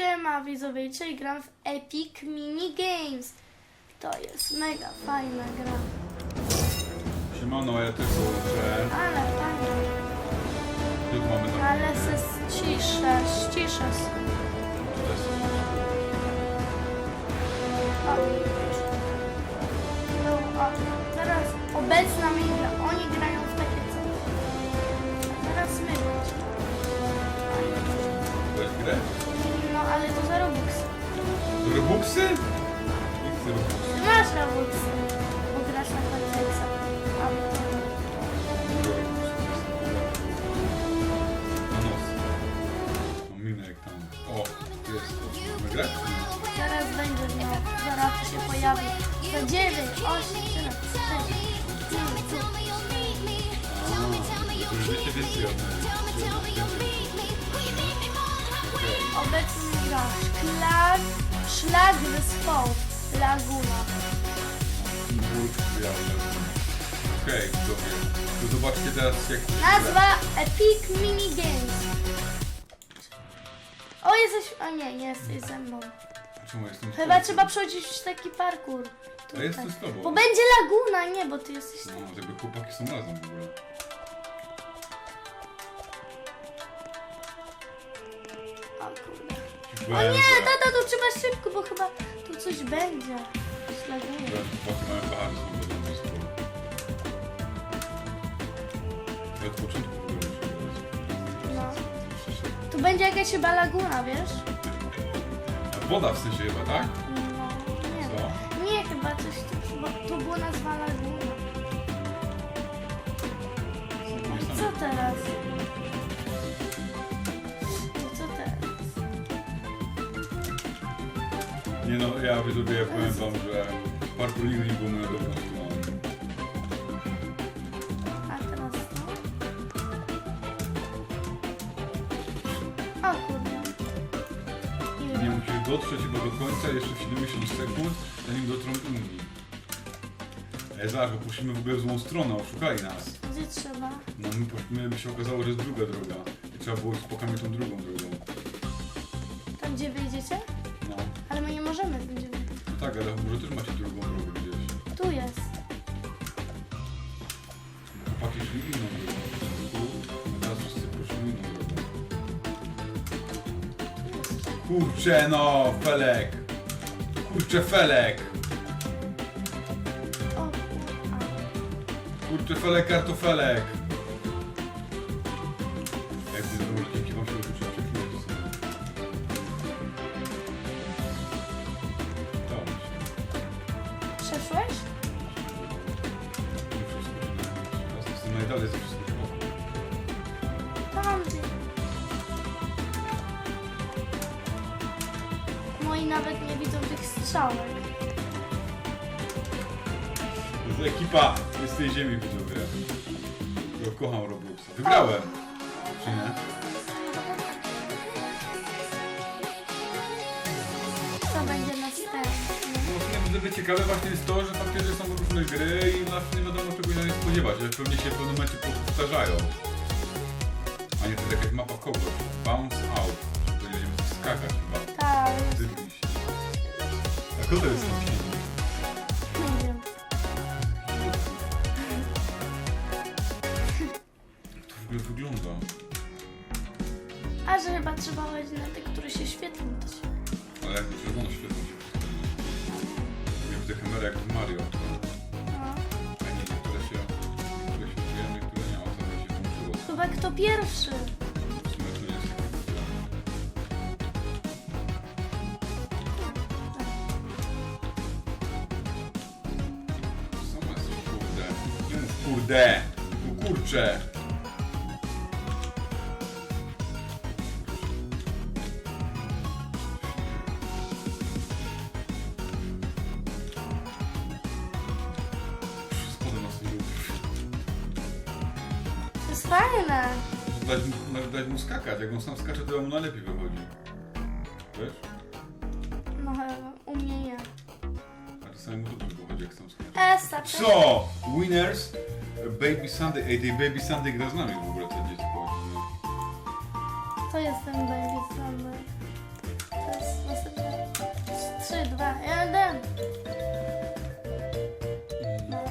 Siema widzowie, dzisiaj gram w Epic Mini Games. To jest mega fajna gra. Siemano, ja też uczę. Ale fajna. Tu mamy tam Ale se ściszę, ściszę. O. No, o. Teraz obecna mi gra. Oni grają w takie coś. A teraz my będziemy. Weź grę. Ale to za Robuxy. Robuxy? Nie chcę Robuxy. Masz Robuxy. Jesteś... A nie, nie jesteś ze mną. Czemu jestem z Chyba tobą? trzeba przechodzić taki parkour. A jestem z tobą. Bo będzie laguna, nie, bo ty jesteś. No, jakby chłopaki są razem w ogóle. O kurde. O nie, tata, to trzeba szybko, bo chyba tu coś będzie. Coś laguje. Chłopaki mają bahary są podobne z tobą. Ja od początku będzie jakaś chyba laguna, wiesz? Woda w sensie chyba, tak? No, nie Co? wiem. Nie, chyba coś tu, bo tu było nazwa laguna. No i co teraz? No co teraz? Nie no, ja widzowie powiem wam, że parkour nigdy nie był moją dobrą dotrzeć chyba do końca jeszcze w 70 sekund, zanim dotrą inni. Zobacz, bo poszliśmy w ogóle w złą stronę, oszukali nas. Gdzie trzeba? No my, poszliśmy, by się okazało, że jest druga droga. I trzeba było spokojnie tą drugą drogą. Tam gdzie wyjdziecie? No, Ale my nie możemy wyjść. no tak, ale może też macie drugą drogę gdzieś. Tu jest. Chłopaki szli inną drogą. Kurczę no, Felek! Kurczę Felek! O. Kurczę Felek, kartofelek! Jak ty znowu dzięki wam się uczyć przeklinać sobie. Się. Przeszłeś? Teraz jestem najdalej ze wszystkich jest ekipa z tej ziemi widzowie. Ja kocham Robloxa. Wygrałem! Czy nie? Co będzie następne? No widzowie ciekawe właśnie jest to, że faktycznie są różne gry i zawsze nie wiadomo czego się nie spodziewać, ale pewnie się w pewnym momencie powtarzają. A nie, to jest jakaś mapa kogoś. Bounce out. Czyli będziemy skakać chyba. Tak, się. A kto to jest tam że chyba trzeba wejść na te, które się świetlą. To się... Ale jak to czerwono świetło się Ja widzę kamerę jak w Mario. No. A nie, niektóre się... Niektóre się użyją, niektóre nie. O co się włączyło? Chyba kto pierwszy? W sumie tu jest. Sama kurde. Nie mów kurde. No kurcze. Skakać. Jak on sam skacze, to mu najlepiej wychodzi. Wiesz? No chyba u mnie nie. A czasami mu dobrze wychodzi, jak sam skacze. Esa, Co? Winners? Baby Sunday. Ej, tej Baby Sunday gra z nami w ogóle, to dziecko. To jest ten baby summer. To 3, 2, 1.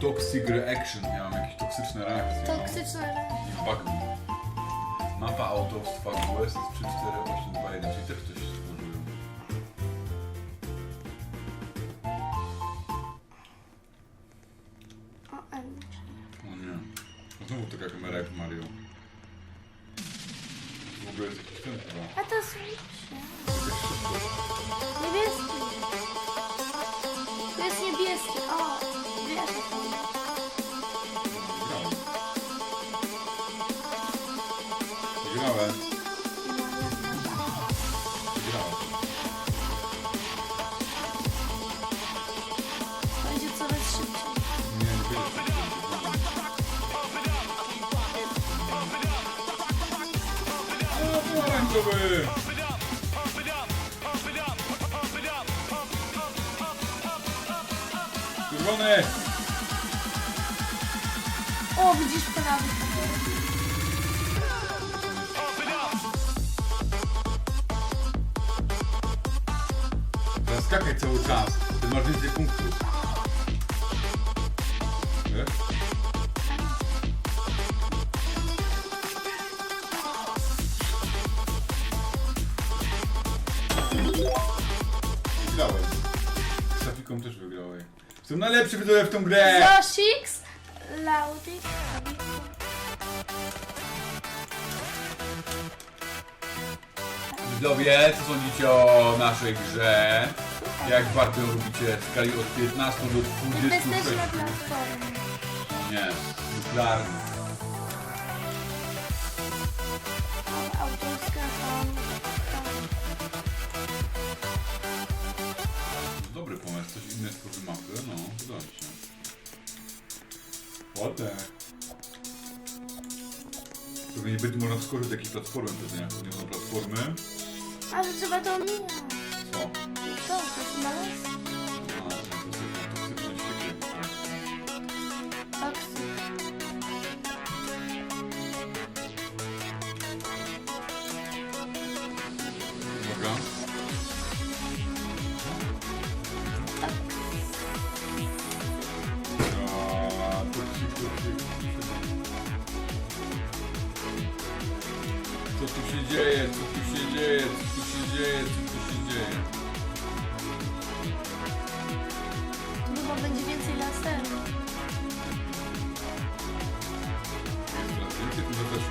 Toxic reaction. Miałem jakieś toksyczne reakcje. no. Toksyczne reakcje. Bug. Mapa autorstwa Quest 34821, czyli też coś stworzyłem. O, N. O nie. No Znowu taka kamera jak w Mario. W ogóle jest jakiś ten chyba. A to Jakaś szybkość. Pomarańczowy! Czerwony! O, widzisz prawy. Zaskakaj cały czas. Ty masz więcej punktów. Najlepszy widzowie w tą grę! Zosix, Laudik, Widzowie, co sądzicie o naszej grze? Jak bardzo ją lubicie w skali od 15 do 26? Jesteśmy na platformie. Nie, nuklearny. Autorska tam. Dobry pomysł, coś inne z mapy, no, się. Ładne. Pewnie nie będzie można wskoczyć do jakiejś platformy, pewnie jak nie są platformy. Ale trzeba to omijać. Co? To, to jest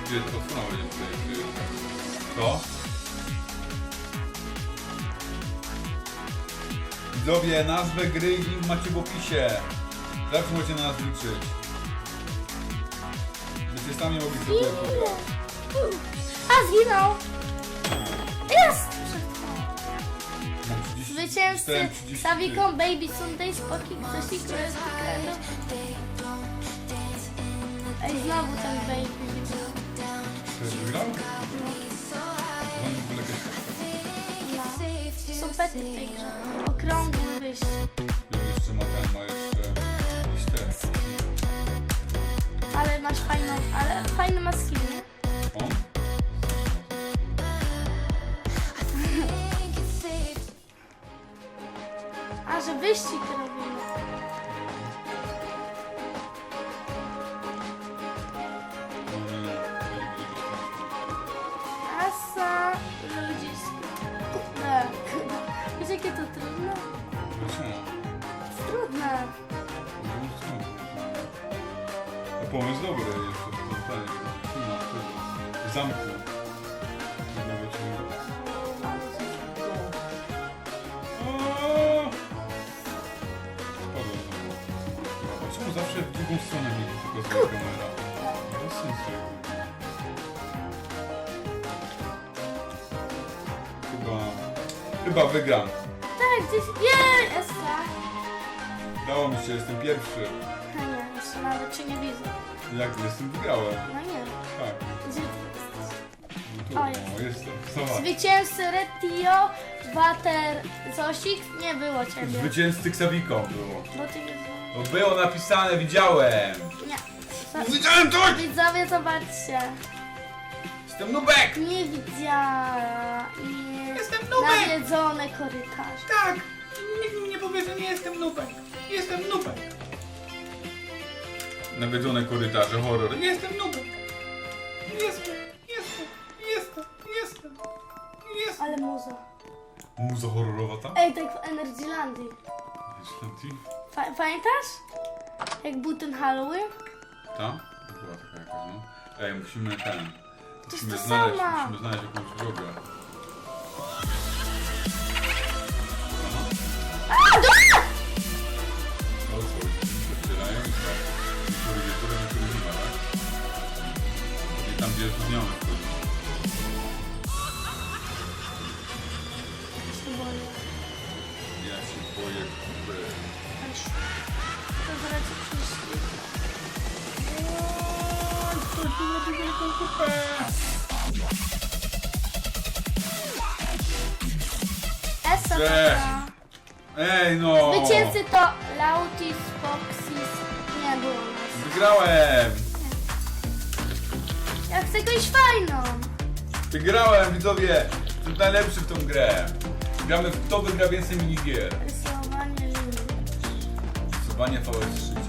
więcej, to platforma będzie tutaj. Co? Widzowie, nazwę gry i link macie w opisie. Zawsze możecie na nas liczyć. Byście sami mogli sobie pograć. A, zginął! Jest! Mam 30, Zwycięzcy dostałem 30. Saviką Baby Sunday Spoki ich Ej, znowu ten Baby. Wygrał? W ogóle jakieś- Są pety w tej grze. Okrągły wyjście. Ja jeszcze ma ten, ma jeszcze jakieś te. Ale masz fajną, ale fajny ma skin, nie? On? A, że wyścig Trudne. No? A pomysł dobry jeszcze w planie. No, w zamku. Nawet nie- O! Spadłem znowu. A czemu zawsze w drugą stronę mi pokazuje kamera? Bez sensu jakby. Chyba... Chyba wygram. Tak, gdzieś... Jej, Esa. Dało mi się, jestem pierwszy. No nie, jeszcze nawet cię nie widzę. Jak jestem, wygrałem. No nie. Tak. Gdzie ty jesteś? No O, tu, jest. o, jestem. Zobacz. Zwycięzcy Retio, Water, Zosik, nie było ciebie. Zwycięzcy Ksawiko było. Bo ty nie No było napisane, widziałem. Nie. No Widziałem coś! Widzowie, zobaczcie. Jestem nubek! Nie widziała. Nie. Jestem nubek! Nawiedzone korytarze. Tak! Nikt mi nie powie, że nie jestem nubek. Jestem nubek. Nawiedzone korytarze, horror. Jestem nubek. Jestem, jestem, jestem, jestem, jestem. Ale muza. Muza horrorowa tam? Ej, tak w Energylandii. Pa pamiętasz? Jak był ten Halloween? Tam? Była taka jakaś, no. Ej, musimy ten... Musimy to znaleźć, sama. musimy znaleźć jakąś drogę. Aha. A, do... Zmiany wchodzi. Ja się boję kupy. To tu robi wielką kupę! Esa Cześć. taka. Ej no! Zwycięzcy to Lautis, Foxys. Nie było nas. Wygrałem! Ja chcę jakąś fajną. Wygrałem, widzowie! Jestem najlepszy w tą grę. Gramy w kto wygra więcej minigier. Rysowanie linii. Rysowanie VS życia.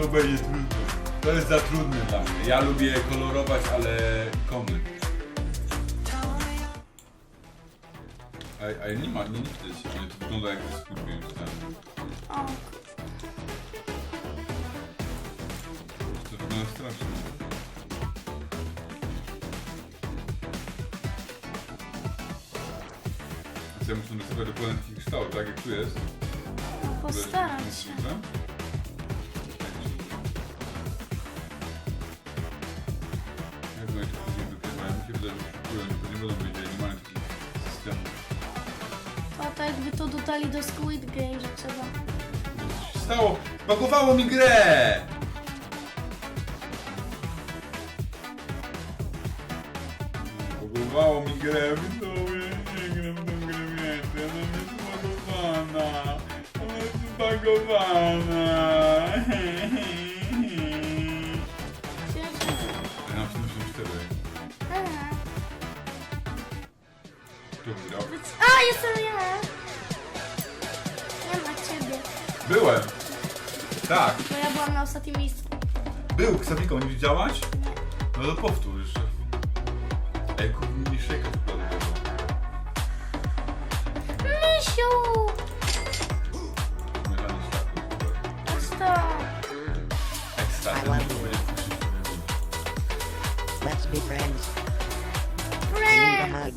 To będzie trudne. To jest za trudne dla mnie. Ja lubię kolorować, ale ikony. Ej, ej, nie ma, nie, nie widać. Nie, to wygląda jak Games, tak. O, Więc ja muszę narysować dokładnie kształt, tak jak tu jest. postaram się. Będzie to tak jakby to dodali do Squid Game, że trzeba. Stało? Bagowało mi grę! Bagowało mi grę, widzowie, nie gram w tą grę więcej, ona jest zbagowana. Ona jest zbagowana. Ciężko. 1184. Aha. Kto wygrał? A, jestem ja. Nie ma ciebie. Byłem! Tak, Bo ja byłam na ostatnim miejscu. był, Ksawiko, nie widziałaś? No to powtórz jeszcze. Mi szejka wkładowego. Misiu! Światło. Prosto. Ekstra, ten love to you. będzie wkusić. Let's be friends. I Friend! need a hug.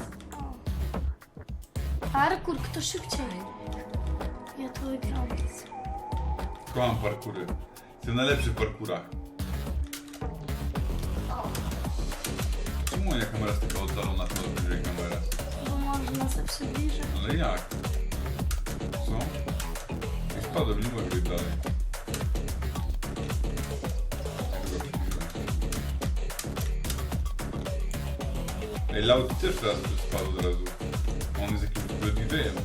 Parkour, kto szybciej? Ja to wygram. Kocham parkury. Jestem najlepszy w parkurach. Moja kamera jest taka oddalona, to bliżej kamera? Bo można se przybliżyć. Ale jak? Co? I spadłem, nie mogę być dalej. Tego. Ej, Lauti też teraz spadł od razu. On jest jakimś DJ-em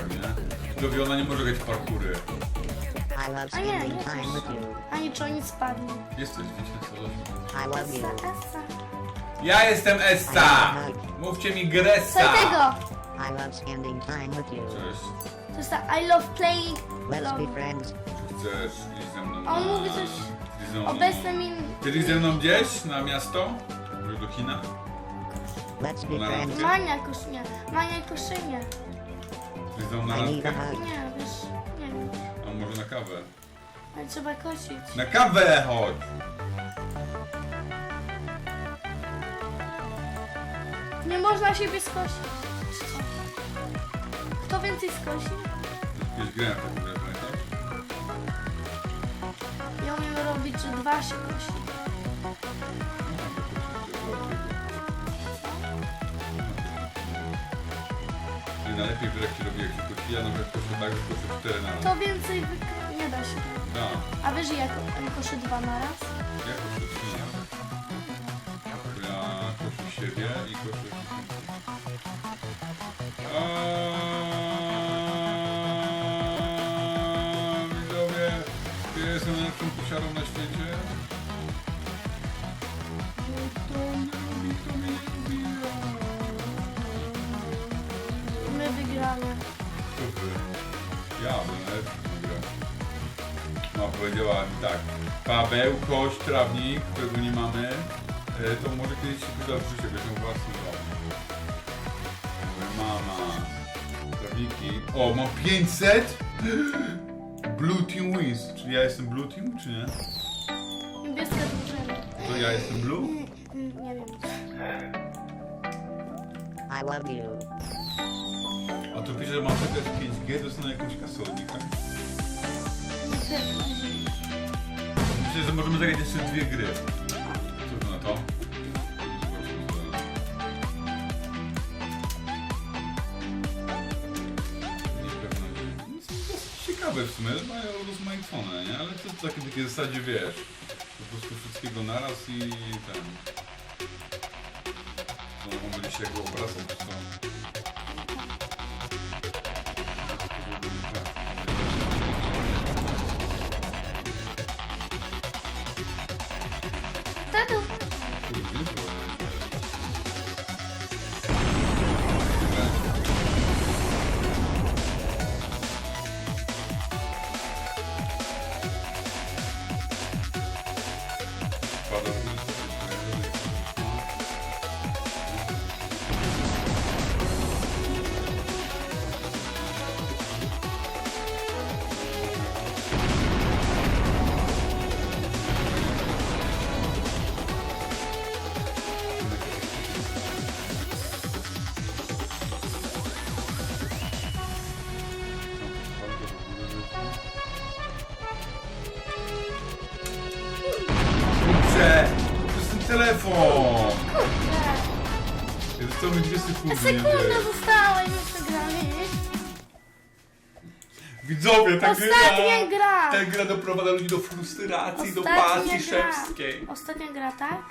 parkurach, nie? Ona nie może grać w parkury. I love A nie, spending nie time with you. Spadnie. Jesteś, wiecie co? I love Essa, you. essa. Ja jestem Essa! Mówcie mi Gressa! Co tego? I love spending time with you. Cześć. To jest ta I love playing. Let's be friends. Czy chcesz iść ze mną A on na... mówi coś iść ze mną- Obecne mi... Kiedyś ze mną gdzieś na miasto? Może do China? Let's be friends. Mania kosznie. Mania koszynie. Na randkę? hug. Nie, wiesz, nie wiem. A może na kawę? Ale trzeba kosić. Na kawę chodź! Nie można siebie skosić. Czy co? Kto więcej skosi? Taką grę, pamiętasz? Ja umiem robić, że dwa się kosi. czyli najlepiej wyrek się robi jak się a nawet koszy tak, koszy 4 na raz. To więcej nie da się. Da, A wiesz, jak koszy dwa na raz? ja koszy 3 na. Ja siebie i koszy No, powiedziała mi tak. Paweł, kość, trawnik, którego nie mamy, e, to może kiedyś się przyda w życiu, będą własny dom. Moja mama. Trawniki. O, mam 500? Blue Team wins. Czy ja jestem Blue Team, czy nie? Niebieska drużyna. To ja jestem Blue? Nie wiem. I love you. A tu pisze, że mam przegrać 5G, dostanę jakąś kasę od nich, tak? Myślę, że możemy zagrać jeszcze dwie gry. Wy na to? Ciekawe w sumie, mają rozmaicone, nie? Ale to takie, takie w zasadzie wiesz, po prostu wszystkiego naraz i ten... No, mogą być jako obrazem, czy? Sekunda została i my przegrali. Widzowie, ta Ostatnia gra... gra. Ta gra doprowadza ludzi do frustracji, do Ostatnia pasji gra. szewskiej. Ostatnia gra, tak?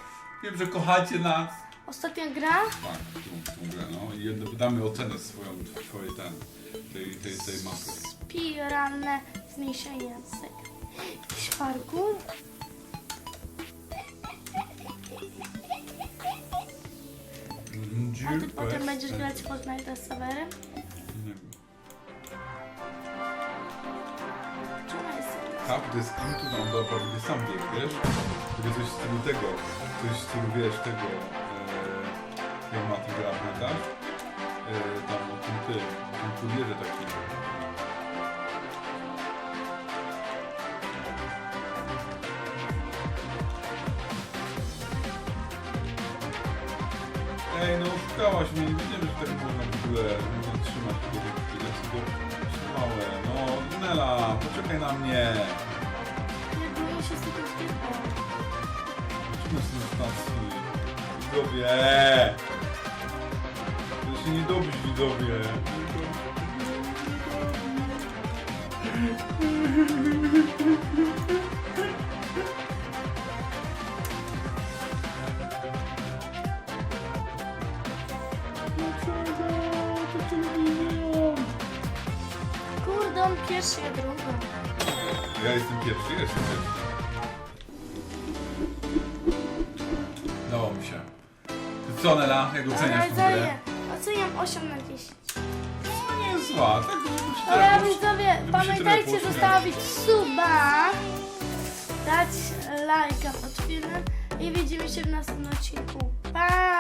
Wiem, że kochacie nas. Ostatnia gra? Tak, tą, tą grę, no. I jedno, damy ocenę swoją, twojej ten, tej, tej, tej mapy. Spiralne zmniejszenie sekund. Jakiś parkour? A ty potem będziesz grać w Fortnite z serwerem? Nie wiem. Czemu jest? To jest Into the Underworld, gdzie sam bieg, wiesz? Tylko coś w stylu tego, coś w stylu, wiesz, tego, e, jak ma ten gra, pamiętasz? E, tam o tym tym, tym kurierze takim. Ej, no oszukałaś mnie, nie wiedziałem, że tak można w ogóle, można trzymać tego, tego, tego, trzymałem. No, Nela, poczekaj na mnie. Nie boję się z tego sklepu. Chodźmy z tej stacji. Widzowie! To się nie dobić, widzowie. Dlaczego? Pierwszy, ja drugą. Ja jestem pierwszy, ja jestem pierwszy. Dało mi się. Ty co, Nela? Jak oceniasz tą grę? Oceniam, oceniam 8 na 10. No nie jest zła, tak Ale trochę- widzowie, się pamiętajcie trochę zostawić suba, dać lajka pod filmem i widzimy się w następnym odcinku. Pa!